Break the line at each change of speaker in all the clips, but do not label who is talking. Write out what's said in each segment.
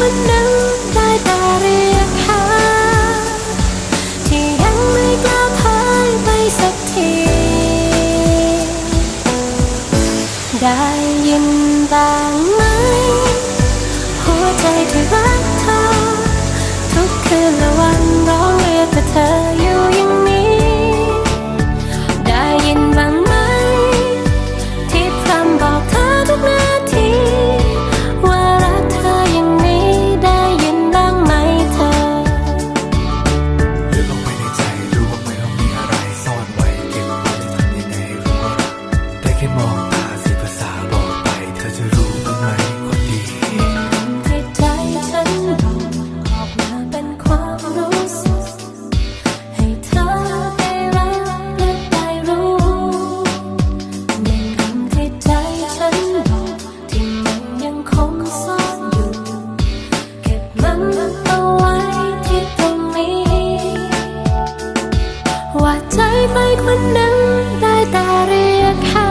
มันนึกได้ต่เรียกหา ที่ยังไม่กล้าพายไปสักที ได้ยินบ้างไหม หัวใจที่รักเธอ ทุกคืนและวันรอ ใไปคนนั้นได้แต่เรียกหา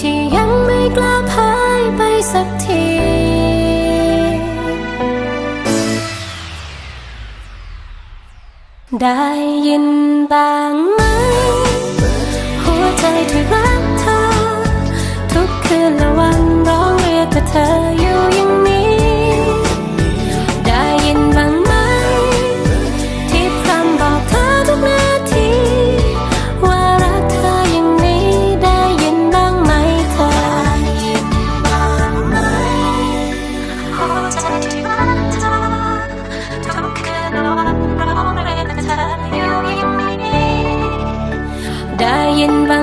ที่ยังไม่กล้าพายไปสักทีได้ยินบ้างไหมหัวใจที่รักเธอ ทุกคืนเรา thiên văn